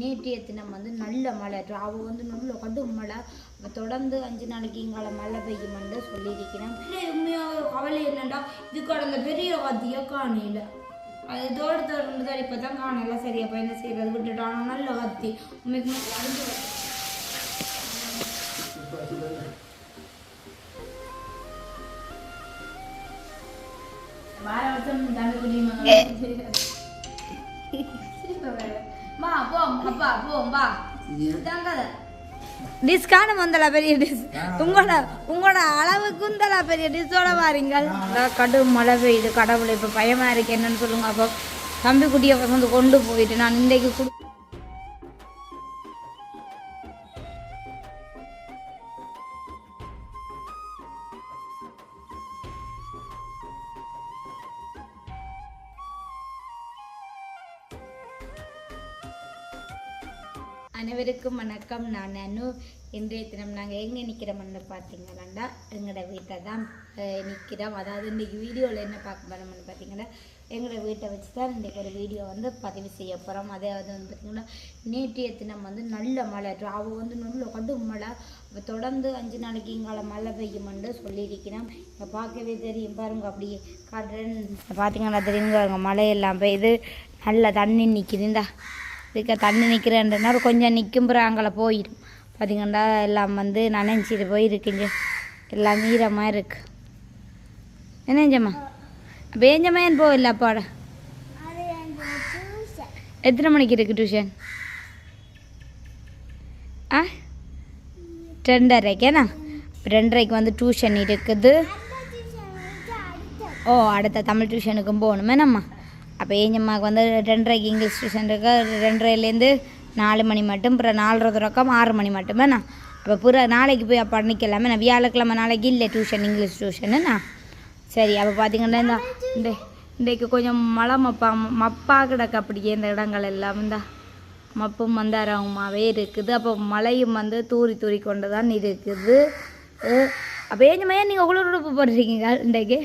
நேற்றைய தினம் வந்து நல்ல மழை. ராவு வந்து நல்ல கடும் மழை. தொடர்ந்து அஞ்சு நாளைக்கு இங்கால மழை பெய்யுமென்று சொல்லியிருக்கிறேன். உண்மையாக கவலை என்னண்டா இது கடந்த பெரிய கத்தியா காணையில் அது தோடு தோடு தான் இப்போ தான் காணல. சரி அப்போ என்ன செய்யறது விட்டுட்டானோ நல்ல கத்தி உண்மைக்கு வார வருஷம் தண்டு குடிமா அப்பா போ வா தாங்காத டிஸ் காணும் வந்தல பெரிய டிஸ் உங்களோட உங்களோட அளவுக்கு உந்தல பெரிய டிஸ்ஸோட வாரீங்கள். கடும் மழை பெய்யுது கடவுளை இப்போ பயமா இருக்கு என்னன்னு சொல்லுங்க அப்போ. தம்பி குட்டியை வந்து கொண்டு போயிட்டு நான் இன்றைக்கு குடு அனைவருக்கும் வணக்கம். நான் அனு. இன்றைய தினம் நாங்கள் எங்கே நிற்கிறோம்னு பார்த்தீங்கன்னா எங்களோட வீட்டை தான் நிற்கிறோம் அதாவது இன்றைக்கி வீடியோவில் என்ன பார்க்க போகிறோம்னு பார்த்தீங்கன்னா எங்களோட வீட்டை வச்சு தான் இன்றைக்கி ஒரு வீடியோ வந்து பதிவு செய்ய போகிறோம் அதாவது வந்து பார்த்திங்கன்னா நேற்றைய தினம் வந்து நல்ல மழை. ராவு வந்து நல்ல கடும் மழை. தொடர்ந்து அஞ்சு நாளைக்கு இங்கால மழை பெய்யுமென்று சொல்லியிருக்கிறோம் இப்போ பார்க்கவே தெரியும். பாருங்க அப்படி காட்டுறேன்னு பார்த்தீங்கன்னா தெரியுங்க பாருங்க மழையெல்லாம் பெய்யுது நல்ல தண்ணி நிற்கிது இந்தா இதுக்கு தண்ணி நிற்கிறேன்றனா கொஞ்சம் நிற்கும் பிறகு அங்கே போயிடும் பார்த்தீங்கன்னா எல்லாம் வந்து நனைஞ்சிட்டு போயிருக்குங்க. எல்லாம் ஈரமாக இருக்கு. என்னஞ்சம்மா பேஞ்சம்மா ஏன் போகல அப்பாட? எத்தனை மணிக்கு இருக்கு டியூஷன் ஆ? ரெண்டரைக்கேண்ணா ரெண்டரைக்கு வந்து டியூஷன் இருக்குது. ஓ அடுத்த தமிழ் டியூஷனுக்கும் போகணுமேனம்மா? அப்போ ஏஞ்சம்மாவுக்கு வந்து ரெண்டரைக்கு இங்கிலீஷ் டியூஷன் இருக்கா. ரெண்டரைலேருந்து நாலு மணி மட்டும் அப்புறம் நாலரை தொடக்கம் ஆறு மணி மட்டுமேண்ணா அப்போ புற நாளைக்கு போய் அப்போ நிற்கலாமே நான் வியாழக்கிழமை நாளைக்கு இல்லை டியூஷன் இங்கிலீஷ் டியூஷனுண்ணா சரி அப்போ பார்த்தீங்கன்னா இந்த இந்த இன்றைக்கு கொஞ்சம் மழை மப்பா மப்பா கிடக்கு அப்படியே இந்த இடங்கள் எல்லாம். இந்த மப்பும் மந்தாரமாகவே இருக்குது. அப்போ மழையும் வந்து தூரி தூரி கொண்டு தான் இருக்குது. அப்போ ஏஞ்சமையா நீங்கள் குளிர் உடுப்பு போடுறீங்க இன்றைக்கு?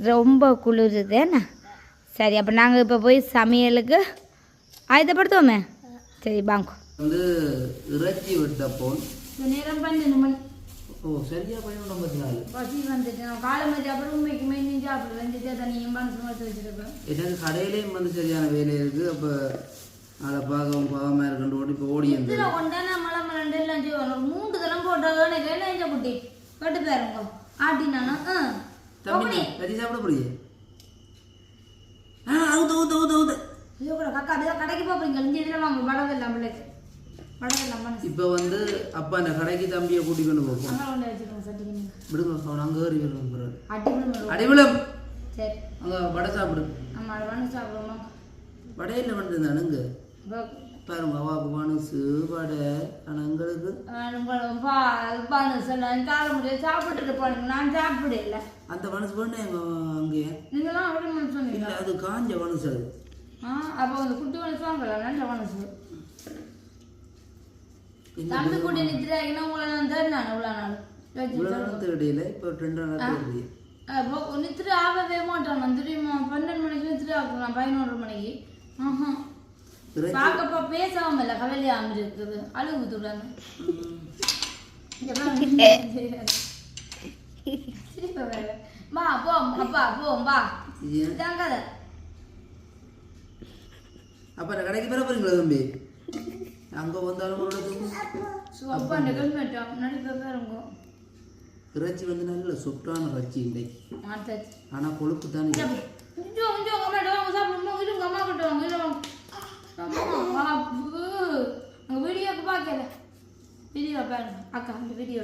ரொம்ப குளிருதேண்ணா சரி அப்போ நாங்கள் இப்போ போய் சமையலுக்கு ஆயுதப்படுத்துவோமே சரி பாங்கோ வந்து இறைச்சி வெட்டப்போ நேரம் பன்னெண்டு மணி ஓ சரியா நாலு பசி வந்துட்டு நான் காலை மணி அப்புறம் உண்மைக்கு சாப்பிடுவேன் வெஞ்சிட்டு தனியும் மனசு மனசு வச்சுருப்பேன் எனக்கு கடையிலையும் வந்து சரியான வேலை இருக்குது அப்போ அதை பார்க்கவும் பாவமாக இருக்குன்னு ஓடி இப்போ ஓடி வந்து. இதில் கொண்டான மழை மலண்டு எல்லாம் செய்வாங்க மூன்று தரம் போட்டாங்க எனக்கு என்ன குட்டி. கட்டு பேருங்க ஆட்டினானா? ஆ. தம்பி கறி சாப்பிட போறியே? ஆ அவுத்து அவுத்து அவுத்து அவுத்து. ஐயோ கூட கக்கா கடைக்கு போகிறீங்க இங்கே இதில் வாங்க. இல்லாம பிள்ளைக்கு. இல்லாம இப்போ வந்து அப்பா அந்த கடைக்கு தம்பியை கூட்டி கொண்டு போகும் விடுங்க அவன் அங்கே ஏறி சரி. வடை சாப்பிடு. அதை வந்து சாப்பிடுவோமா. வடையில் வந்து தானுங்க பாருங்க அவாக்கு மனசு வடை ஆனால் எங்களுக்கு கால சாப்பிட்டுட்டு போனீங்க. நான் சாப்பிடல. அந்த மனசு பண்ண எங்க அங்கேயே நீங்களாம் அப்படி மனசு சொன்னீங்க இல்லை? அது காஞ்ச மனசு அது. ஆ அப்போ அந்த குட்டி மனசு வாங்கல நல்ல மனசு. தம்பி கூட்டி நிற்கிறாங்கன்னா உங்களை நான் இவ்வளோ நாள்? இவ்வளோ இடையில இப்போ ரெண்டு இடையே அப்போ நித்திர ஆகவே பன்னெண்டு மணிக்கு நித்திர ஆகலாம் பதினோரு மணிக்கு. ஆஹா. பார்க்கப்போ பேசாம இல்லை கவலையாம இருக்குது அழுகு துடாங்க சிரிப்ப வேற. வா போ அப்பா போ வா. தாங்காத அப்போ கடைக்கு பெற போறீங்களா தம்பி? அங்கே வந்தாலும் ஒரு அப்பா ஹெல்மெட்டா நடிப்ப பேருங்க இறைச்சி வந்து நல்ல சொட்டான இறைச்சி இன்றைக்கு. மாத்தாச்சு ஆனால் கொழுப்பு தானே கொஞ்சம் கொஞ்சம் அம்மா வாங்க சாப்பிடுமா இருங்க அம்மா கிட்ட வாங்க. இல்லை வீடியோக்கு பார்க்கல வீடியோ பாருங்க அக்கா அந்த வீடியோ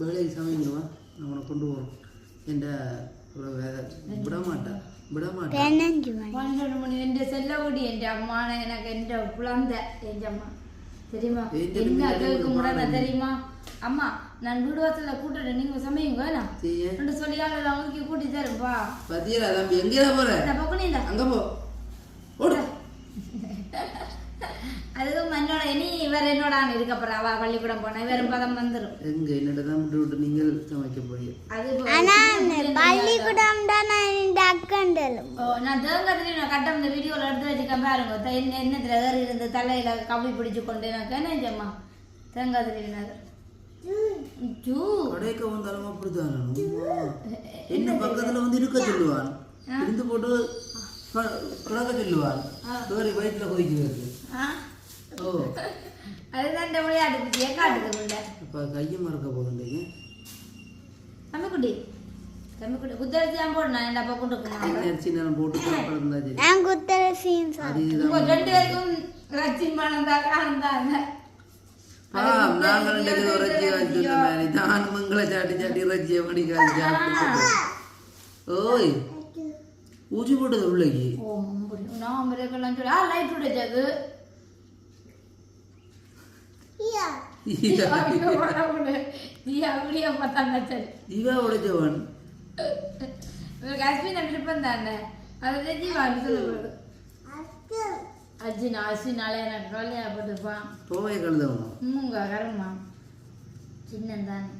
வேலைக்கு சமைக்கிறவா நான் உனக்கு கொண்டு வரோம் செல்லகுடி என் எனக்கு குழந்தை என் அம்மா தெரியுமா என்ன தெரியுமா அம்மா நான் வீடு வாசல்ல கூட்டுட்டு நீங்க சமையுங்க ரெண்டு சொல்லி ஆள் அவங்களுக்கு கூட்டி தரும்பா பத்தியரா தம்பி எங்கேயா போற? இந்த பக்கம் நீ அங்கே போ. ஓடு. அதுவும் என்னோட இனி இவர் என்னோட இருக்க போறா. அவ பள்ளிக்கூடம் போனா இவரும் பதம் வந்துரும். எங்க என்னோட தான் விட்டு விட்டு நீங்கள் சமைக்க போறீங்க? அது பள்ளிக்கூடம் தான் இந்த ஓ, நான் தேங்கத்துல நான் கட்டம் இந்த வீடியோல எடுத்து வச்சுக்க பாருங்க. என்ன என்னத்துல இருந்து தலையில கவி பிடிச்சு கொண்டு எனக்கு என்ன செம்மா தேங்காய் கடைக்க வந்தாலும் அப்படித்தானே. அம்மா. என்ன பக்கத்துல வந்து இருக்க சொல்லுவான். இருந்து போட்டு கிடக்க சொல்லுவான். சோரி வயிற்றுல கொதிக்கிறது ஆ. ஓ. அதுதான் இந்த விளையாட்டு குட்டியே காட்டுது உள்ள. அப்ப கையை மறக்க போகுதுங்க தம்பிக்குட்டி. தம்பிக்குட்டி குத்தரிசி தான் போடணும். என்ன அப்பா கொண்டு போனாங்க அரிசி நேரம் போட்டு அது ரெண்டு பேருக்கும் தான் காணும் ஆ நாங்கள் ரெண்டு பேரும் காய்ச்சி சொன்ன மாதிரி தான் மங்களை சாட்டி சாட்டி மணி காய்ச்சி சாப்பிட்டு ஓய் ஊசி போட்டது உள்ளக்கு நான் சொல்லி ஆ லைட் இவா உடைச்சவன் காஷ்மீர் விருப்பம் தானே அதை ஜீவான்னு சொல்லப்படுது அர்ஜுன் அஸ்வினாலே எனக்கு கல்யாணப்பட்டுப்பான் போவே கழுதவனும் உங்க கரம்மா சின்னந்தானே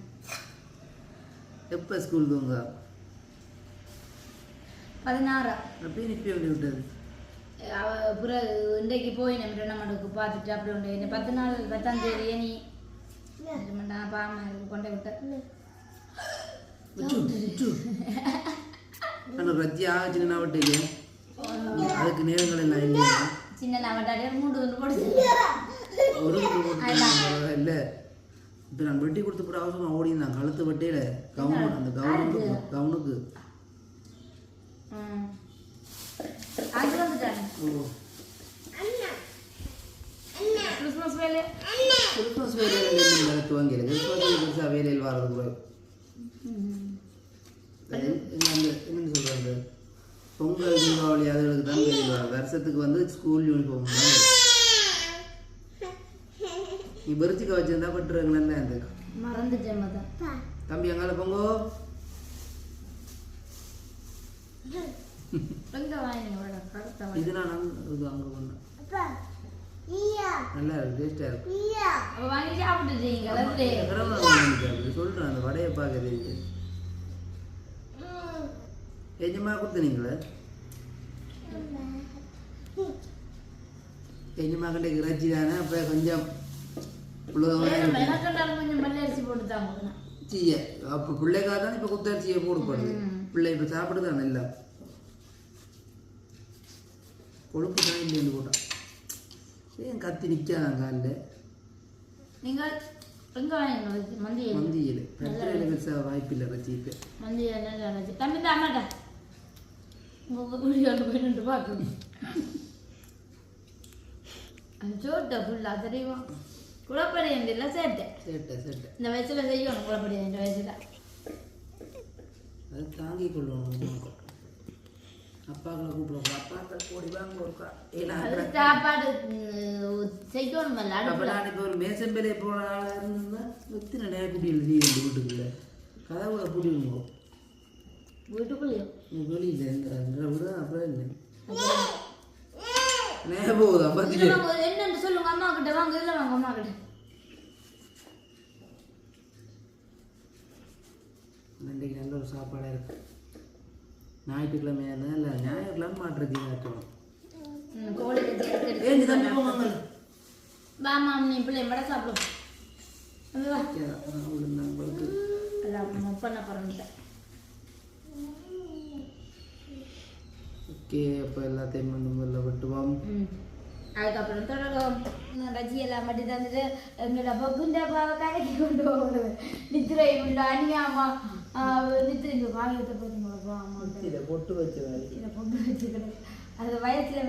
எப்போ ஸ்கூல் தூங்க? பதினாறா. அப்படியே நிப்பி அப்படி விட்டது? அவ பிறகு இன்றைக்கு போய் நம்ம ரெண்டமண்டுக்கு பார்த்துட்டு அப்படி உண்டு. இந்த பத்து நாள் பத்தாம் தேதி நீ பாமா கொண்டு விட்ட. உச்சு உச்சு. ஆனால் ரத்தி ஆச்சுன்னா விட்டீங்க அதுக்கு நேரங்கள் எல்லாம் இல்லையா? சின்ன நவட்டாடியே மூடு வந்து போடுச்சு இல்லை. இப்போ நான் வெட்டி கொடுத்து போட்டு அவசரமாக ஓடி நான் கழுத்து வெட்டையில கவுனு அந்த கவுனுக்கு கவுனுக்கு. அது வந்துட்டாங்க கிறிஸ்மஸ் வேலை. கிறிஸ்மஸ் வேலையில் துவங்கல கிறிஸ்மஸ் வேலையில் வர்றது கூட. அது என்ன சொல்கிறது பொங்கல் தீபாவளி அதுகளுக்கு தான் வரும் வருஷத்துக்கு வந்து ஸ்கூல் யூனிஃபார்ம் தான். நீ பெருச்சிக்க வச்சிருந்தா பட்டுருங்க நல்லா அந்த மறந்துட்டேன் தம்பி அங்கால பொங்கோ? இது நான் அங்க- இது அங்கே பண்ணேன் நல்லா இருக்கு டேஸ்டாக இருக்கு. சொல்கிறேன் அந்த வடையை பார்க்குறது எஜமா கொடுத்தனீங்களே எஜமா கண்டே இறைச்சி தானே அப்போ கொஞ்சம் புழுகமாக இருக்கு எனக்குண்டாலும் கொஞ்சம் பல்லு அரிசி போட்டு தான் கொடுக்கணும் சீய அப்போ பிள்ளைக்காக தான் இப்போ குத்தரிசியை போடப்படுது பிள்ளை இப்போ சாப்பிடுதானே இல்லை கொழுப்பு தான் இல்லைன்னு போட்டான் ஏன் கத்தி நிற்காதான் காலில் நீங்கள் மந்தியில் கத்திரையில் பெருசாக வாய்ப்பில்லை இறைச்சி இப்போ மந்தி நல்லா இருந்துச்சு தம்பி தான் வீடியோவில் போய் நின்று பார்க்கணும் சோட்டை ஃபுல்லாக தெரியுமா குழப்படி இல்லை சேட்டை சேட்டை சேட்டை இந்த வயசுல செய்யணும் குழப்படி இந்த வயசுல அதை தாங்கி கொள்ளணும் அப்பாக்களை கூப்பிடுவோம் அப்பாக்கள் கூடி வாங்க ஒருக்கா ஏன்னா சாப்பாடு ம், செய்யணுமல்ல அப்போ நான் இப்போ ஒரு மேசம்பேலே போன ஆளாக இருந்தேன்னா எத்தனை நேரம் குட்டி எழுதி வீட்டுக்குள்ள கதவுல பூட்டிடுங்க நீ வெளியில் விட அப்புறம் இல்லை நேர போகுதா என்னன்னு சொல்லுங்க அம்மா கிட்ட வாங்க. இதுல வாங்க அம்மா கிட்ட. இன்றைக்கு நல்ல ஒரு சாப்பாடாக இருக்கு. ஞாயிற்றுக்கிழமை இல்லை ஞாயிற்றுக்கிழமை மாட்டுறது காட்டணும் ம், கோழி கறி எடுத்து ஏன் தம்பி போங்க வாமா நீ பிள்ளை பட சாப்பிடும்? தம்பி வா உங்களுக்கு அதான் ஓகே அப்போ எல்லாத்தையும் வந்து முதல்ல வெட்டுவோம். அதுக்கப்புறம் தொடரும் ரஜி எல்லாம் மட்டும் தந்துட்டு எங்களோட பகுந்த பாவை கடைக்கு கொண்டு போகிறது நித்திரை உள்ள அணியாமா நித்திரை இங்கே வாங்கிட்டு போதுங்களா ஆமா இதை பொட்டு வச்சு இதை பொண்ணு வச்சுக்கிறது அது வயசுல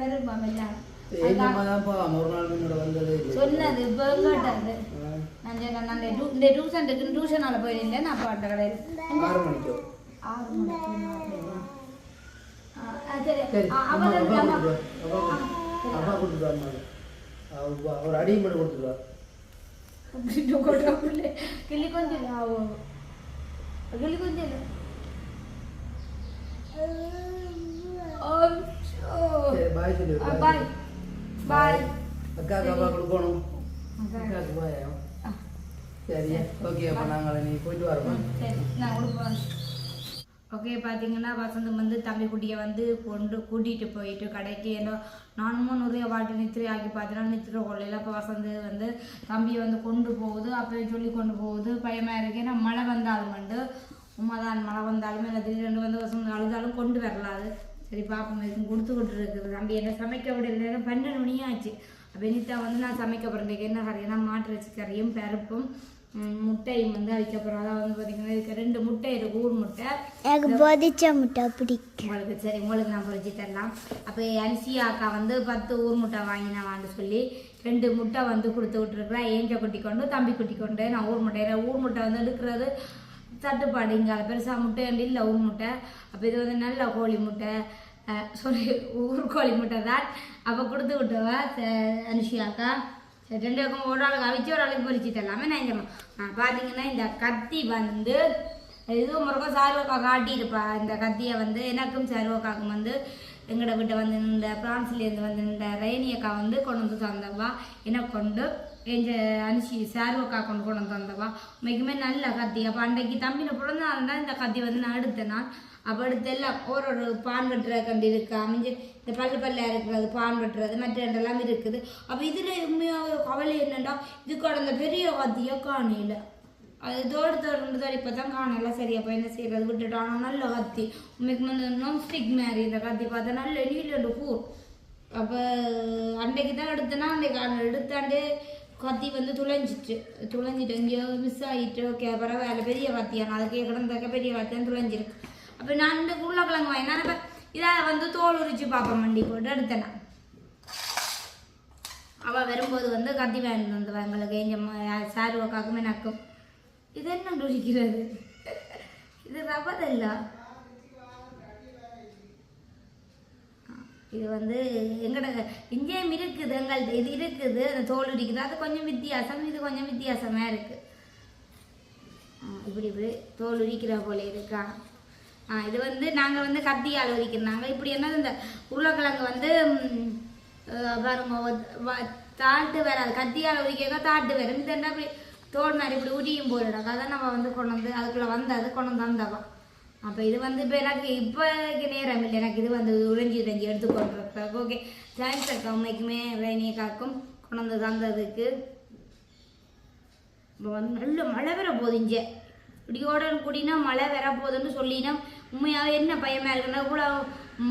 முன்னோட வந்தது சொன்னது நான் சொன்னேன் நான் இந்த இந்த டியூஷன் டியூஷனால போயிருந்தேன் நான் பாட்ட கடையில் ஆறு மணிக்கோ ஆறு மணிக்கு ஆ, ஆ, சரி சரி ஆ, அம்மா அவள் அப்பா அம்மா கொடுத்துருவா அப்பா அப்பா கொடுத்துருவா அம்மா அவர் அடியும் மட்டும் கொடுத்துருவா அப்படின்னு கொஞ்சம் ஆவோ கிளி கொஞ்சம் சரி பாய் சொல்லி பாய் பாய் அக்காக்கு அப்பா கொடுக்கணும். அக்காக்கு போயா சரியா ஓகே அப்போ நாங்கள் நீ போயிட்டு வரோம். சரி. நான் கொடுப்பேன். ஓகே பார்த்தீங்கன்னா வசந்தம் வந்து தம்பி குட்டியை வந்து கொண்டு கூட்டிகிட்டு போயிட்டு கடைக்கு ஏன்னா நானும் நிறைய வாட்டி நித்திரை ஆக்கி பார்த்தேன்னா நித்திரை கொள்ளையில் அப்போ வசந்து வந்து தம்பியை வந்து கொண்டு போகுது அப்போ சொல்லி கொண்டு போகுது. பயமாக இருக்கு. ஏன்னா மழை வந்தாலும் வந்து உமாதான் மழை வந்தாலும் இல்லை திடீர்னு வந்து வசந்த அழுதாலும் கொண்டு வரலாது. சரி பாப்போம். இதுக்கும் கொடுத்துக்கிட்டு இருக்குது. தம்பி என்ன சமைக்க விடல பன்னெண்டு மணி ஆச்சு அப்போ நித்தா வந்து நான் சமைக்க போகிறேன் என்ன கறினா மாட்டு வச்சு கறியும் பருப்பும் முட்டையும் வந்து அதுக்கப்புறம் அதான் வந்து பார்த்தீங்கன்னா இதுக்கு ரெண்டு முட்டை இருக்கு ஊர் முட்டை. எனக்கு பொதிச்ச முட்டை பிடிக்கும். உங்களுக்கு சரி உங்களுக்கு நான் பொறிச்சு தரலாம். அப்போ அன்சியா அக்கா வந்து பத்து ஊர் முட்டை வாங்கினாவான்னு சொல்லி ரெண்டு முட்டை வந்து கொடுத்து விட்டுருக்குறா. ஏஞ்ச குட்டி கொண்டு தம்பி குட்டி கொண்டு. நான் ஊர் முட்டை ஊர் முட்டை வந்து எடுக்கிறது தட்டுப்பாடு. இங்கே பெருசாக முட்டை இல்லை ஊர் முட்டை. அப்போ இது வந்து நல்ல கோழி முட்டை. சாரி ஊர் கோழி முட்டை தான். அப்போ கொடுத்து விட்டவ ச- அனுஷியா அக்கா. சரி, ரெண்டு பக்கம் ஒரு ஆளுக்கு அவிச்சு ஒரு ஆளுக்கு பொறிச்சு தரலாமே. நான் பார்த்தீங்கன்னா இந்த கத்தி வந்து இதுவும் முருகன் சாருவக்கா காட்டியிருப்பா. இந்த கத்தியை வந்து எனக்கும் சாருவக்காக்கும் வந்து எங்களோட வீட்டை வந்து இந்த பிரான்ஸ்லேருந்து வந்து இந்த ரேணி அக்கா வந்து கொண்டு வந்து தந்தவா. என்னை கொண்டு எஞ்ச அனுஷி சாருவக்கா கொண்டு கொண்டு வந்து தந்தவா. மிகமே நல்ல கத்தி அப்போ அன்றைக்கு தம்பியில் பிறந்தால் தான் இந்த கத்தி வந்து நான் எடுத்தேன் நான் அப்போ ஒரு ஒரு பான் வெட்டுற கண்டு இருக்கு அமைஞ்சு இந்த பல்லு பல்ல இருக்கிறது பான் வெட்டுறது மற்ற இருக்குது. அப்போ இதில் உண்மையாக கவலை என்னென்னா இதுக்கு அந்த பெரிய கத்தியை காணையில். அது தோடு தோடு தோடு இப்போ தான் காணலாம் சரி அப்போ என்ன செய்யறது? விட்டுட்டோம். நல்ல கத்தி உண்மைக்கு வந்து நான்ஸ்டிக் மாதிரி இந்த கத்தி பார்த்தா நல்ல நீலண்டு பூ. அப்போ அன்றைக்கு தான் எடுத்தேன்னா அன்றைக்கு எடுத்தாண்டு எடுத்தாண்டே கத்தி வந்து துளைஞ்சிட்டு துளைஞ்சிட்டு எங்கேயோ மிஸ் ஆகிட்டு ஓகே பரவாயில்ல பெரிய கத்தியான அதுக்கே கிடந்தாக்க பெரிய கத்தியான் துளைஞ்சிருக்கு. அப்போ நான் இந்த உருளைக்கிழங்கு வாங்கினா இப்போ இதை வந்து தோல் உரிச்சு பார்ப்பேன் மண்டி போட்டு எடுத்தேன் நான். அவள் வரும்போது வந்து கத்தி வாங்கிட்டு வந்து எங்களுக்கு எங்கள் சாரு அக்காக்குமே நக்கும் இது என்ன குடிக்கிறது இது ரப்பர் இது வந்து எங்கட இங்கேயும் இருக்குது எங்கள்கிட்ட இது இருக்குது அந்த தோல் இருக்குது அது கொஞ்சம் வித்தியாசம் இது கொஞ்சம் வித்தியாசமாக இருக்குது இப்படி இப்படி தோல் உரிக்கிற போல இருக்கா இது வந்து நாங்கள் வந்து கத்தியால் உரிக்கிறாங்க இப்படி என்னது இந்த உருளைக்கிழங்கு வந்து ம், பாருங்க தாட்டு வராது. கத்தியால் உரிக்க தாட்டு வரும். இது என்ன அப்படி தோல் மாதிரி இப்படி உரியும் போயிடாங்க அதான் நம்ம வந்து கொண்டு வந்து அதுக்குள்ளே வந்தது கொண்டு வந்து வந்தவா அப்போ இது வந்து இப்போ எனக்கு இப்போக்கு நேரம் இல்லை. எனக்கு இது வந்து உறிஞ்சி உறிஞ்சி எடுத்துக்கொண்டிருப்பேன் ஓகே தேங்க்ஸ் அக்கா. உண்மைக்குமே வேணியை காக்கும். கொண்டு வந்து தந்ததுக்கு. இப்போ வந்து நல்ல மழை வர போகுது இங்கே இடியோட கூடினா மழை வர போகுதுன்னு சொல்லினா உண்மையாகவே என்ன பயமா இருக்குன்னா இவ்வளோ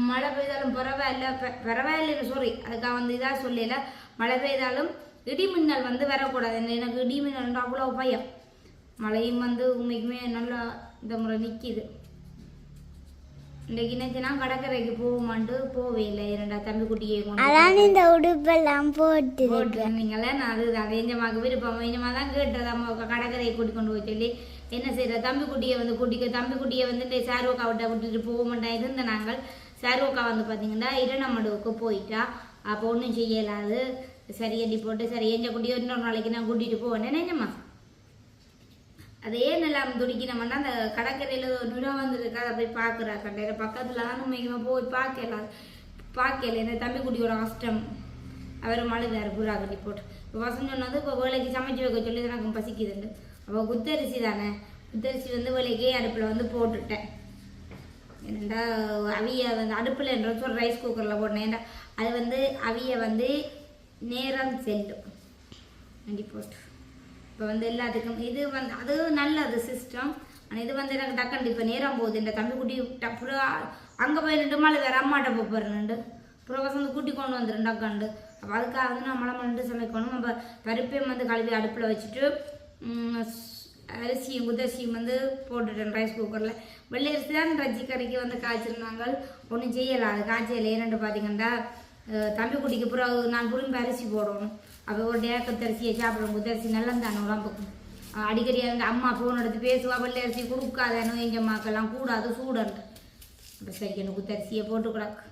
மழை பெய்தாலும் பரவாயில்ல பெ- பரவாயில்லைன்னு சாரி அதுக்காக வந்து இதாக சொல்லல. மழை பெய்தாலும் இடி மின்னல் வந்து வரக்கூடாது. எனக்கு இடி மின்னல் அவ்வளோ பயம். மழையும் வந்து உண்மைக்குமே நல்லா இந்த முறை நிற்கிது இன்றைக்கு நினச்சினா கடற்கரைக்கு போகுமான்ட்டு போவே இல்லை. இரண்டா தம்பி குட்டியை கொண்டு அதான் இந்த உடுப்பெல்லாம் போட்டு போட்டுருந்தீங்களே நான் அது அது எஞ்சமாக்கு விருப்பம். எஞ்சமா தான் கேட்டது. கடற்கரையை கூட்டி கொண்டு போய் சொல்லி என்ன செய்கிற தம்பி குட்டியை வந்து கூட்டிக்க தம்பி குட்டியை வந்து சாருவக்கா விட்ட விட்டுட்டு போக மாட்டேன் இருந்த நாங்கள் சாருவக்கா வந்து பார்த்தீங்கன்னா இரணமடுவுக்கு போயிட்டா. அப்போ ஒன்றும் செய்யலாது சரி எண்ணி போட்டு சரி எஞ்ச குட்டியை இன்னொரு நாளைக்கு நான் கூட்டிகிட்டு போவேன். நினைஞ்சம்மா அது ஏன் எல்லாம் துடிக்கணும்னா அந்த கடற்கரையில் ஒரு நிலா வந்திருக்கு. அதை போய் பார்க்குறா கண்டையில பக்கத்தில் தான் உண்மைக்குமே போய் பார்க்கல. பார்க்கல. இந்த தம்பி குட்டியோட கஷ்டம். அவர் மழுதார் புறா கட்டி போட்டு. இப்போ வசம் சொன்னது இப்போ வேலைக்கு சமைச்சு வைக்க சொல்லி எனக்கு பசிக்குதுண்டு அப்போ குத்தரிசி தானே? குத்தரிசி வந்து வேலைக்கே அடுப்பில் வந்து போட்டுட்டேன். என்னடா அவிய வந்து அடுப்பில் என்ற ஒரு ரைஸ் குக்கரில் போட்டேன். ஏன்டா அது வந்து அவிய வந்து நேரம் செல்லும். நண்டி போட்டு இப்போ வந்து எல்லாத்துக்கும் இது வந்து அது நல்லது சிஸ்டம் ஆனால் இது வந்து எனக்கு டக்குன்னு இப்போ நேரம் போகுது. இந்த தம்பி குட்டி டப்புறம் அங்கே போய் நின்று மாலை வேறு அம்மாட்ட போகிறேன்ண்டு அப்புறம் வசந்து கூட்டி கொண்டு வந்துடும் டக்காண்டு அப்போ அதுக்காக வந்து நம்மள மண்டு சமைக்கணும். நம்ம பருப்பையும் வந்து கழுவி அடுப்பில் வச்சுட்டு அரிசியும் குதரிசியும் வந்து போட்டுட்டேன் ரைஸ் குக்கரில் வெள்ளை அரிசி தான் ரஜ்ஜி கறிக்கு வந்து காய்ச்சிருந்தாங்க. ஒன்றும் செய்யலை. அது காய்ச்சல் ஏன்னு பார்த்தீங்கன்னா தம்பி குட்டிக்கு பிறகு நான் புரிம்பு அரிசி போடணும். அப்போ ஒரு டேக்கத்து அரிசியை சாப்பிடும் குத்தரிசி நல்லா தானே உடம்புக்கு. அடிக்கடி அந்த அம்மா ஃபோன் எடுத்து பேசுவா வெள்ளை அரிசி கொடுக்காதேன்னு எங்கள் அம்மாக்கெல்லாம் கூடாது சூடன்ட்டு. அப்போ சரி எனக்கு குத்தரிசியை போட்டு கிடக்கு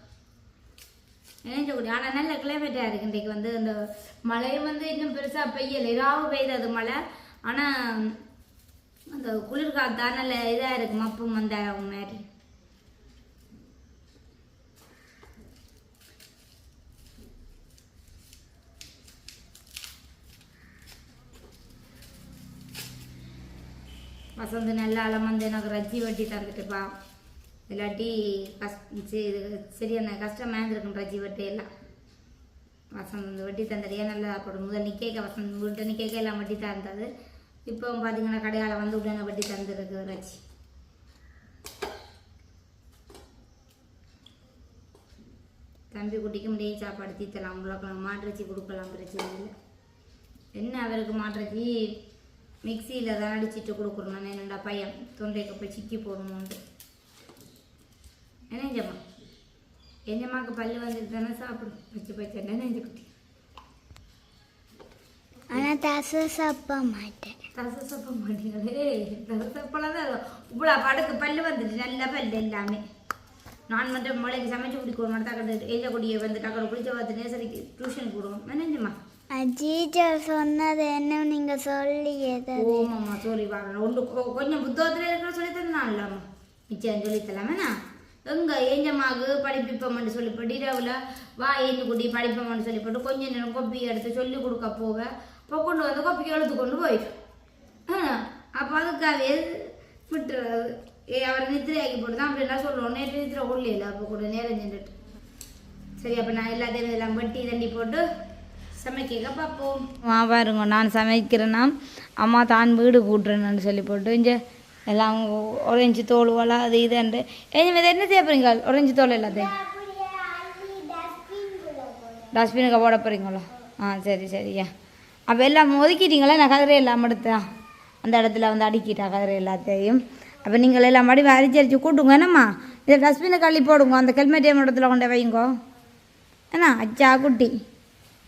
நினைச்சக்கூடி ஆனால் நல்ல கிளைமேட்டாக இருக்கு. இன்றைக்கு வந்து இந்த மழையும் வந்து இன்னும் பெருசாக பெய்யலை. இதாவும் பெய்தது மழை? ஆனால் அந்த குளிர்காலத்தான் நல்ல இதாக இருக்கு மப்பும் அந்த மாதிரி வசந்து நல்லா அலமந்து எனக்கு ரஜ்ஜி வட்டி தந்துட்டுப்பா. இல்லாட்டி கஷ்ட சரியான கஷ்டமாக இருந்திருக்கும் ரஜ்ஜி வட்டி எல்லாம் வசந்த் வந்து வட்டி தந்தடையே நல்லா அப்படி முதல் நிற்க வசந்த் முட்டை நிற்க எல்லாம் வட்டி தந்தது. இப்போ பார்த்தீங்கன்னா கடையால் வந்து உடனே வட்டி தந்துருக்கு ரஜ்ஜி தம்பி குட்டிக்கு முடியும் சாப்பாடு தீத்தலாம் உருளைக்கிழங்கு மாட்டிறச்சி கொடுக்கலாம் பிரச்சனை இல்லை. என்ன அவருக்கு மாட்டிறச்சி மிக்சியில் தான் அடிச்சுட்டு கொடுக்குறோம் நான் பையன் தொண்டைக்கு போய் சிக்கி போடணும்ட்டு என்ன ஜம்மா? எஞ்சம்மாக்கு பல்லு வந்துட்டு தானே சாப்பிடும். பச்சை பச்சை நெஞ்சு குட்டி? ஆனால் தசை சாப்பிட மாட்டேன். தசை சப்ப மாட்டீங்களே தசை சப்பெல்லாம் தான் இவ்வளோ படுக்கு பல்லு வந்துட்டு நல்ல பல்லு எல்லாமே. நான் மட்டும் முளைக்கு சமைச்சு குடிக்க மாட்டேன் டக்கட்டு எல்லை கொடியை வந்து டக்கடை குளிச்ச பார்த்து நேசரிக்கு டியூஷன் போடுவோம். என்னஞ்சம்மா? டீச்சர் சொன்னது என்ன நீங்க சொல்லி ஏதாவது ஓமாம்மா சொல்லி பார்க்கணும் ஒன்று கொஞ்சம் புத்தகத்தில் இருக்கிற சொல்லி தரலாம் இல்லாமா மிச்சம் சொல்லி தரலாமேண்ணா எங்க ஏஞ்சம்மாக்கு படிப்பிப்போம்னு சொல்லி போட்டு இரவில் வா ஏஞ்சு குடி படிப்போம்னு சொல்லி போட்டு கொஞ்ச நேரம் கொப்பி எடுத்து சொல்லி கொடுக்க போவேன் இப்போ கொண்டு வந்து கொப்பிக்கு எழுத்து கொண்டு போயிடும் ஆ அப்போ அதுக்காகவே விட்டுறது ஏ அவரை நித்திரையாக்கி போட்டு தான் அப்படிலாம் சொல்லுவோம் நேற்று நித்திரை கொள்ளையில அப்போ கூட நேரம் சென்றுட்டு சரி அப்போ நான் எல்லாத்தையும் இதெல்லாம் வெட்டி தண்ணி போட்டு சமைக்க பார்ப்போம். வா பாருங்க நான் சமைக்கிறேன்னா அம்மா தான் வீடு கூட்டுறேன்னு சொல்லி போட்டு இங்கே எல்லாம் ஒரேஞ்சு தோல் வளா அது இதுன்ட்டு இனிமேல் என்ன செய்ய போறீங்க? ஒரேஞ்சு தோல் எல்லாத்தையும்? டஸ்ட்பினுக்கு போட போகிறீங்களா ஆ சரி சரியா அப்போ எல்லாம் ஒதுக்கிட்டீங்களா? நான் கதிரை எல்லாம் தான் அந்த இடத்துல வந்து அடுக்கிட்டாங்க எல்லாத்தையும். அப்போ நீங்கள் எல்லாம் மடி அரிச்சு அரிச்சு கூட்டுங்க என்னம்மா? இதை டஸ்ட்பினை கள்ளி போடுங்க அந்த ஹெல்மெட் இடத்துல கொண்டு வைங்கோ. என்ன அச்சா குட்டி.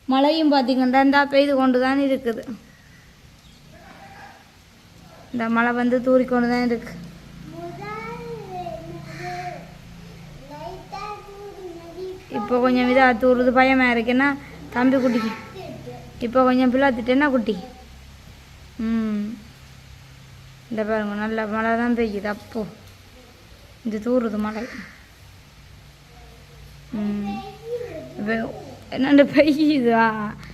மழையும் பார்த்தீங்கன்னா இந்த பெய்து கொண்டு தான் இருக்குது. இந்த மழை வந்து தூறிக்கொண்டு தான் இருக்கு. இப்போ கொஞ்சம் இதாக தூறுது பயமாக இருக்குன்னா தம்பி குட்டிக்கு. இப்போ கொஞ்சம் பிள்ளாத்துட்டேன்னா குட்டி? ம். இந்த பாருங்க நல்ல மழை தான் பெய்யுது அப்போ. இது தூறுது மழை. ம். இப்போ என்னண்டு பெய்யுதா?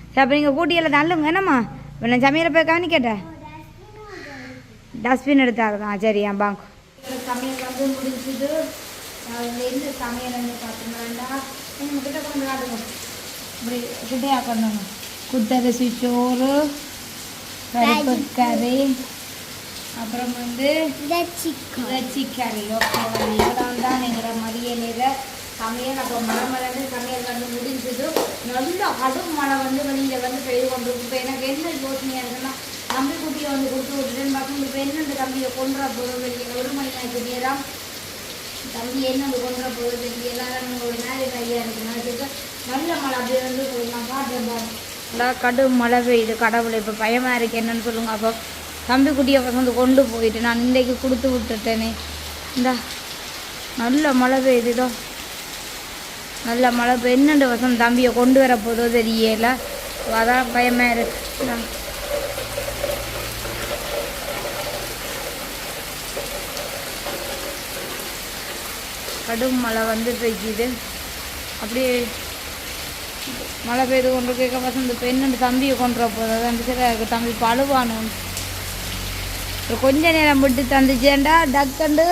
சரி அப்போ நீங்கள் கூட்டியெல்லாம் தள்ளுங்க என்னம்மா? இப்போ நான் சமையலை போய் கவனிக்கட்டேன் டஸ்ட்பின் எடுத்தாங்க தான் சரியா பாங்க சமையல் வந்து முடிஞ்சது. எந்த சமையல் வந்து பார்த்தோம்னா நம்ம கிட்ட கொண்டு இப்படி பண்ணணும் குத்தரிசி சோறு பருப்பு கறி. அப்புறம் வந்து சிக்கன் இறைச்சி கறி ஓகே இதெல்லாம் தான் எங்களோட மதிய நேர சமையல் அப்போ மழை மலர்ந்து சமையல் வந்து முடிஞ்சது. நல்ல கடும் மழை வந்து வெளியில் வந்து பெய்து கொண்டு இருக்கு இப்போ எனக்கு என்ன யோசனையாக இருக்குன்னா தம்பி குட்டியை வந்து கொடுத்து விட்டுட்டேன்னு பார்க்கும் இப்போ என்னென்ன தம்பியை கொண்டுற போதும் வெளியே ஒரு மணி நேரத்துக்கு நேரம் தம்பி என்ன கொண்டுற போகுது வெளியே எல்லாரும் ஒரு நேரம் ஐயா இருக்கு. நினச்சிட்டு நல்ல மழை அப்படியே வந்து நான் காட்டுறேன் நல்லா கடும் மழை பெய்யுது. கடவுளை இப்போ பயமாக இருக்கு. என்னன்னு சொல்லுங்க அப்போ. தம்பி குட்டியை வந்து கொண்டு போயிட்டு நான் இன்றைக்கு கொடுத்து விட்டுட்டேனே. இந்த நல்ல மழை பெய்யுதுதோ நல்ல மழை பெய்ய என்னண்டு வசம் தம்பியை கொண்டு வர போதோ தெரியல. அதான் பயமாக இருக்கு. கடும் மழை வந்து பெய்யுது அப்படியே மழை பெய்து கொண்டு கேட்க வசந்த இப்போ என்னண்டு தம்பியை கொண்டு வர போதோ தான் சரி தம்பி பழுவானு கொஞ்ச நேரம் விட்டு தந்துச்சேன்டா டக்குண்டு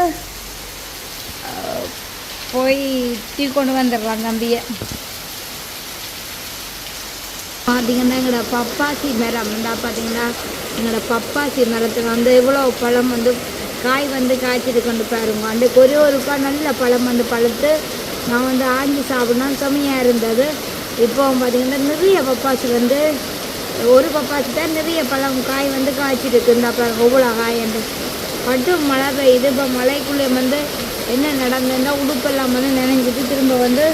போய் டீ கொண்டு வந்துடுறாங்க தம்பியை பார்த்தீங்கன்னா எங்களோட பப்பாசி மரம் இந்தா பார்த்தீங்கன்னா எங்களோட பப்பாசி மரத்தில் வந்து இவ்வளோ பழம் வந்து காய் வந்து காய்ச்சிட்டு கொண்டு பாருங்க அந்த ஒரே ஒருக்கா நல்ல பழம் வந்து பழுத்து நான் வந்து ஆஞ்சி சாப்பிடணும் செம்மையாக இருந்தது இப்போ பார்த்தீங்கன்னா நிறைய பப்பாசி வந்து ஒரு பப்பாசி தான் நிறைய பழம் காய் வந்து காய்ச்சிட்டு இருக்கு இந்த பாருங்க இவ்வளோ காய் வந்து மட்டும் மழை பெய்யுது. இப்போ மழைக்குள்ளே வந்து என்ன நடந்ததுன்னா உடுப்பெல்லாம் வந்து நினைஞ்சிட்டு திரும்ப வந்து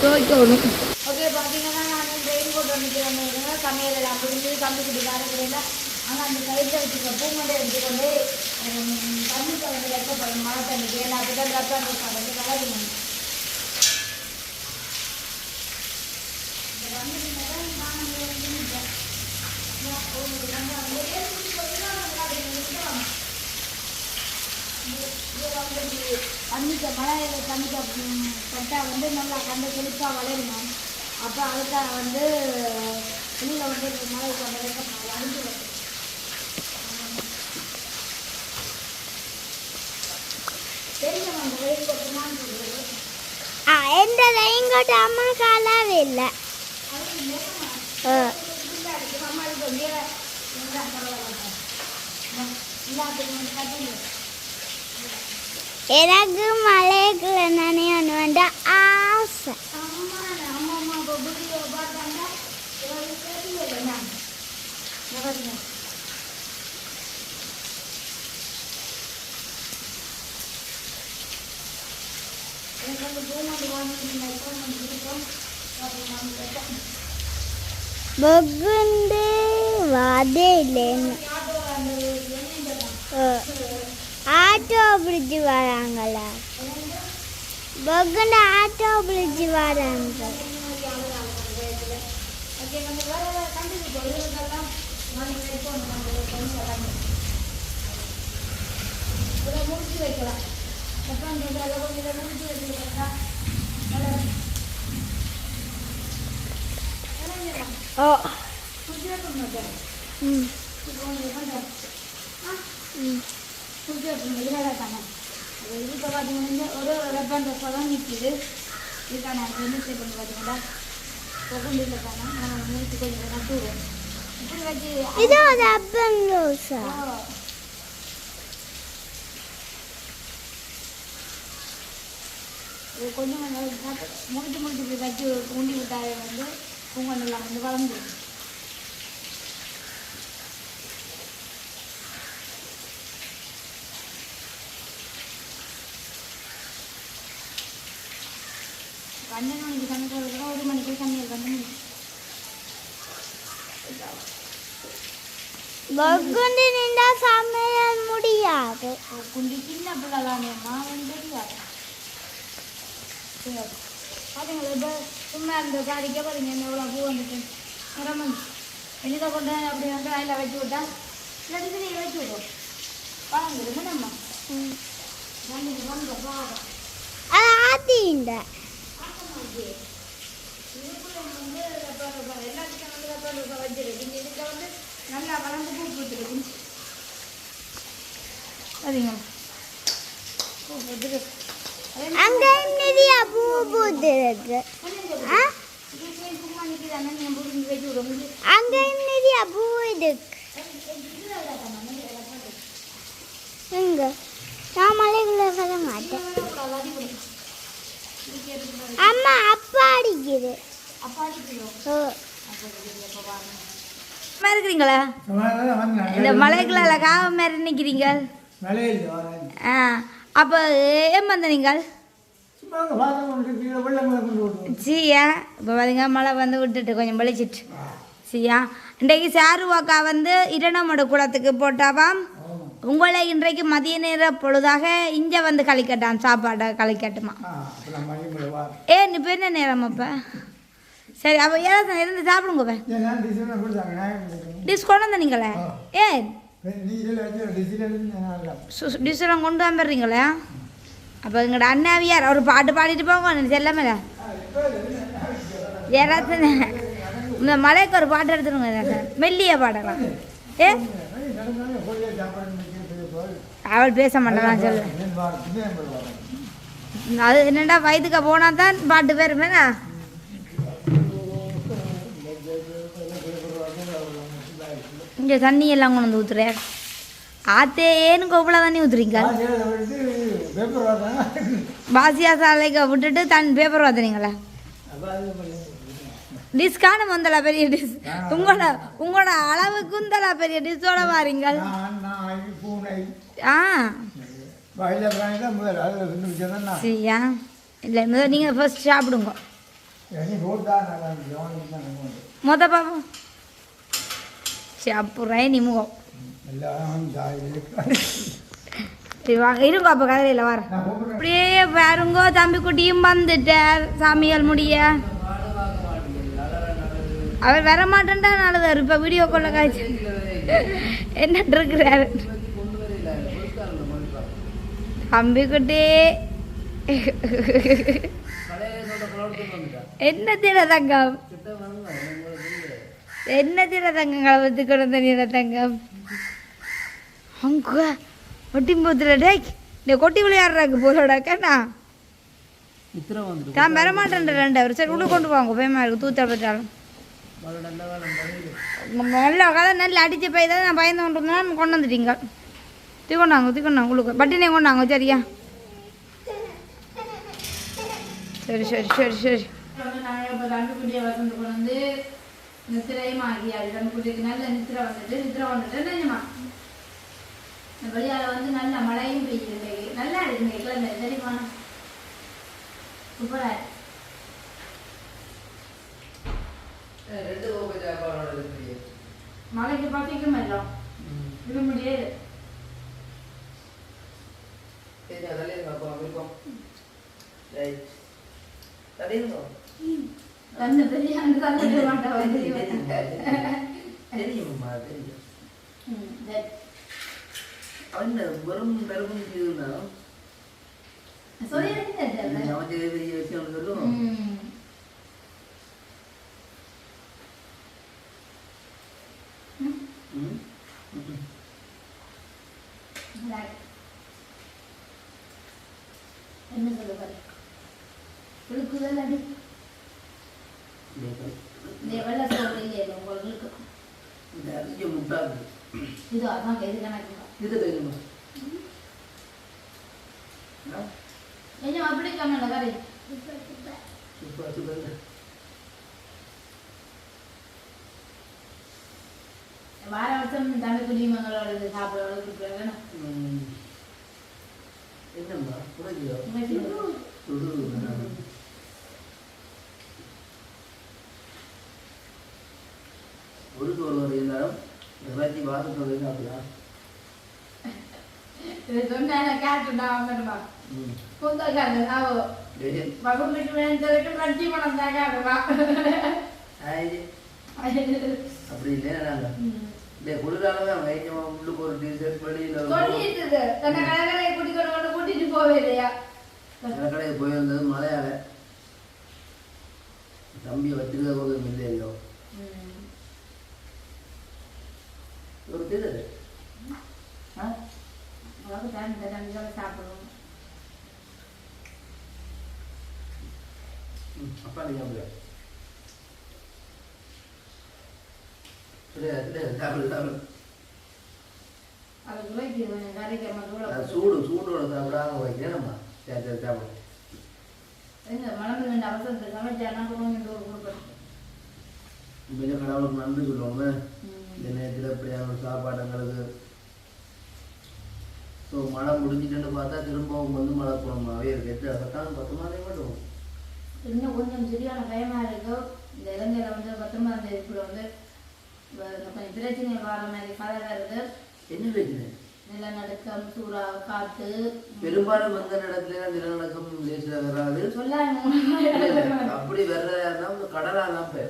துவைக்கணும். ஓகே பார்த்தீங்கன்னா நான் ரெயின் கோட் வந்துக்கிறேன் சமையல் எல்லாம் முடிஞ்சு கம்பி குடி காரக்குடியில் ஆனால் அந்த சைடில் வச்சுக்க பூமண்டை எடுத்துக்கொண்டு தண்ணி கலந்து வைக்கப்படும். மழை தண்ணிக்கு. ஏன்னா அப்படி தான் ரத்தம் வந்து தண்ணிக்க மழையில் தண்ணிக்க பட்டால் வந்து நல்லா கண்ட செழிப்பாக வளருமா அப்போ அதுக்காக வந்து வெளியில் வந்து மழை அடிஞ்சு வரும் ആ എൻ്റെ റെയിൻ കോട്ട് അമ്മ കാലാവില്ല ആ எனக்கு மலைக்குள்ள நினைவு வேண்ட ஆசை பகுண்டு வாதே இல்லைன்னு ஆ. ஆட்டோ பிரிட்ஜ் வராங்களா பகுண்டு ஆட்டோ பிரிட்ஜ் வராங்க முடிச்சு வைக்கலாம் அப்புறம் இந்த இதில் கொஞ்சம் இதை முடிச்சு வச்சுக்கலாம் ஓ முடிச்சு வைக்க மாட்டேன் தூக்கி இப்போ உங்களுக்கு பண்ணுறேன் அது இப்போ பார்த்தீங்கன்னா ஒரு ஒரு ரப்பர் தான் நிற்கிது இதுக்கான என்ன செய்யணும் பார்த்தீங்களா கொண்டு இருக்காங்க நம்ம முடிச்சு கொஞ்சம் நட்டுவோம் இப்படி வச்சு இது ஒரு ரோஸா கொஞ்சம் கொஞ்சம் முடிச்சு முடிச்சு இப்படி வச்சு ஊண்டி விட்டாலே வந்து பூங்கொண்டெல்லாம் வந்து வளர்ந்துடும் பன்னெண்டு மணிக்கு தண்ணி போடுறதுனா ஒரு மணிக்கு தண்ணீர் வந்து பகுண்டு நின்றா சமையல் முடியாது. குண்டி சின்ன பிள்ளை தானே மாவன் தெரியாது. சரி. பாத்தீங்களா இப்போ சும்மா இந்த சாடிக்க பாருங்க என்ன எவ்வளோ பூ வந்துட்டு? நிறமன் என்னதை கொண்டு அப்படி வந்து அதில் வச்சு விட்டா இல்லாட்டி நீங்கள் வச்சு விடுவோம். பழங்குது நம்ம? ஆத்திண்ட எல்லாத்துக்கும் வந்து ரப்பர் வச்சிருக்கு இங்கே இதுக்கு வந்து நல்லா வளர்ந்து பூ பூத்துருக்கு சரிங்க பூ பூத்துருக்கு அதே அங்க நிறைய பூ பூத்துருக்கு? ஆ? அங்க நிறைய பூ இருக்கு? எங்க? நான் மலைக்குள்ள வர மாட்டேன் அம்மா அப்பா அடிக்குது? ஓ. இருக்கிறீங்களா? இந்த மலைக்குள்ள காவ மாதிரி நிற்கிறீங்க ஆ அப்போ ஏன் வந்த நீங்கள் சியா இப்போ பாருங்க மழை வந்து விட்டுட்டு கொஞ்சம் வெளிச்சிட்டு சியா இன்றைக்கு சாருவாக்கா வந்து இரண்டமோட குளத்துக்கு போட்டாவாம். உங்களை இன்றைக்கு மதிய நேர பொழுதாக இங்கே வந்து கழிக்கட்டாம் சாப்பாடை கழிக்கட்டுமா ஏ இப்போ என்ன நேரம் அப்போ? சரி அப்போ ஏதாவது இருந்து சாப்பிடுங்க டிஷ் கொண்டு வந்தீங்களே ஏன்? டிஷ் எல்லாம் கொண்டு வந்துடுறீங்களே அப்போ எங்களோட அண்ணாவியார் ஒரு பாட்டு பாடிட்டு போங்க செல்லமே யாராவது இந்த மலைக்கு ஒரு பாட்டு எடுத்துருங்க மெல்லிய பாடலாம் ஏ? அவள் பேச மாட்டான் சொல்லு. அது என்னடா வயதுக்கு போனா தான் பாட்டு பேருமேனா இங்கே தண்ணி எல்லாம் கொண்டு வந்து ஊத்துறேன் ஆத்தே ஏன்னு கோப்புல தண்ணி ஊத்துறீங்க? பாசியா சாலைக்கு விட்டுட்டு தன் பேப்பர் வாத்துறீங்களா டிஷ் காண வந்தல பெரிய டிஷ் உங்களோட உங்களோட அளவுக்கு இந்தல பெரிய டிஷ்ஷோட வாரீங்க? ஆ. சரியா? இல்லை முதல் நீங்கள் ஃபர்ஸ்ட் சாப்பிடுங்க. மொத பாப்போம். சாப்பிட்றேன் நீ முகம் சரி வாங்க இருங்க அப்போ கதையில் வரேன் அப்படியே பாருங்கோ தம்பி குட்டியும் வந்துட்டார் சாமியால் முடிய அவர் வர மாட்டேன்டா நல்லதார் இப்போ வீடியோ கொள்ள காய்ச்சி என்ன இருக்கிறாரு தம்பி குட்டி என்ன திட தங்கம் என்ன திட தங்கம் கலவத்து கொண்டு நீர தங்கம் அங்க ஒட்டி போத்துல டேய் இந்த கொட்டி விளையாடுறாங்க போலோட வந்துட்டு நான் வர மாட்டேன் ரெண்டு அவர் சரி உள்ள கொண்டு போவாங்க பயமா இருக்கு தூத்தா பற்றாலும் நல்ல கதை நல்லா அடிச்சு போய் தான் நான் பயந்து கொண்டு இருந்தேன் கொண்டு வந்துட்டீங்க. தூக்கொண்டாங்க தூக்கொண்டாங்க உங்களுக்கு பட்டினே கொண்டாங்க சரியா? சரி சரி சரி சரி. நாங்கள் இப்போ கண்டுக்குட்டியை வசந்து கொண்டு வந்து நித்திரையும் ஆகி ஆகியாது குட்டிக்கு நல்ல நித்திரை வந்துட்டு நித்திரை வந்துட்டு நிஜமா இந்த வெளியால் வந்து நல்ல மழையும் பெய்யுது நல்லா இருக்கு கிளம்பு தெரியுமா? சூப்பராக இருக்கு ரெண்டு கோப்பை சாப்பாடோட இருக்கிறீங்க மழைக்கு பசிக்கும் எல்லாம் இது முடியாது சரி தலையிருங்க அப்பா விருப்பம் ரைட் தலையிருங்க தந்து பெரிய அந்த தந்துட்டு தெரியும் வெறும் வெறும் அவன் பெரிய விஷயம் சொல்லுவோம் என்ன சொல்ல பாரு அடி இந்த வெள்ளை சோறு இல்லையே உங்களுக்கு நிறைய அரிசியை முட்டாது இது அதான் இது கணக்கு இது தெரியுமா என்ன அப்படி கம்மல கறி சூப்பர் சூப்பர் வார வருஷம் தமிழ் குடிமங்களோட இது சாப்பிட வளர்த்து வேணும் ம். என்னம்மா புரியுதோ உண்மை சுடு ஒரு சோறு வரை இருந்தாலும் இறைச்சி வாசத்தோடு சாப்பிடலாம் இது சொன்னா கேட்டுடா அவங்கம்மா ம் புத்தகாங்க நான் சரி. வகுப்புக்கு வேணும் சொல்லிட்டு பட்டி பணம் தான் காட்டுவா ஆயிடுச்சு. அப்படி இல்லையா நாங்கள் இந்த குளிரால தான் வைக்கமா உள்ளுக்கு ஒரு ஒரு சொல்லிட்டு தன்னை கடற்கரை கூட்டிக்கொண்டு கொண்டு கூட்டிட்டு போவே இல்லையா? கடற்கரைக்கு போயிருந்தது மலையால தம்பியை வச்சிருக்க போது இல்லையோ? ஆ? உனக்கு டைம் இந்த டைம் சாப்பிடுவோம் ம், அப்பா நீங்க சூடு சூடோட சாப்பிடாம வைக்கிறேன் நம்ம சரி சரி சாப்பிடு. எங்க மணந்து வேண்டிய அவசரத்துக்கு சமைச்சா கொஞ்சம் டூர் கொடுக்கணும். மிக கடவுளுக்கு நன்றி சொல்லுவோமே இந்த நேரத்தில் இப்படியான ஒரு சாப்பாடு எங்களுக்கு ஸோ மழை முடிஞ்சிட்டுன்னு பார்த்தா திரும்பவும் வந்து மழை குணமாகவே இருக்கு. எத்தனை பத்தாம் பத்து மாதம் மட்டும். இன்னும் கொஞ்சம் சரியான பயமா இருக்கு. இந்த இலங்கையில வந்து பத்தொன்பதாம் தேதிக்குள்ள வந்து கொஞ்சம் பிரச்சனை வர மாதிரி கதை வருது என்ன பிரச்சனை? நிலநடுக்கம் சூறா காத்து பெரும்பாலும் வந்த இடத்துல நிலநடுக்கம் லேசில் வராது அப்படி வர்றதா இருந்தால் கடலாக தான் போய்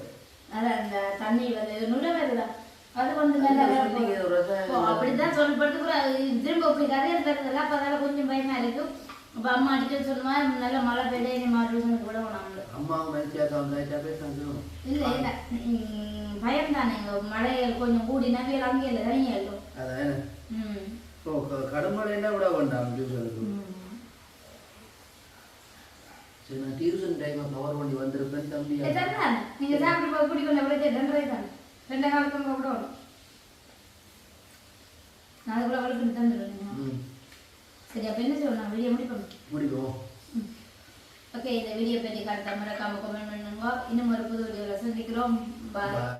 அதான் இந்த தண்ணி வந்து நுழ வருதா அது ஓ, அப்படிதான் சொல்லப்பட்டு கூட அது திரும்ப இப்படி கரையில் தருதல்ல அப்போ அதெல்லாம் கொஞ்சம் பயமா இருக்கு. அப்போ அம்மா அடிக்கடி சொல்லுமா நல்ல மழை பெய்ய நீ மாட்டுன்னு கூட நம்மள அம்மாவும் மனுஷியாக்கா வந்தாச்சா பேசுறாங்க இல்லை இல்லை. பயம் தானே மழை கொஞ்சம் கூடி நவியல் அங்கே இல்லை தனியாக இருக்கும் அதான் ம். கடுமழைன்னா விட வேண்டாம் டியூஷனுக்கு. சரி நான் டியூஷன் டைமை கவர் பண்ணி வந்திருப்பேன் தம்பி. நீங்க சாப்பிட்டு போய் குடிக்கணும் ரெண்டரை தானே? ரெண்டே காலத்துக்கு கூட வரும். வளர்த்து தந்துடுவேன் ம். சரி அப்போ என்ன செய்வோம் நான் வீடியோ முடிப்போம். முடிக்கும் ஓகே இந்த வீடியோ பற்றி கருத்தை மறக்காம கமெண்ட் பண்ணுங்க. இன்னும் ஒரு புது வீடியோவில் சந்திக்கிறோம். பாய்.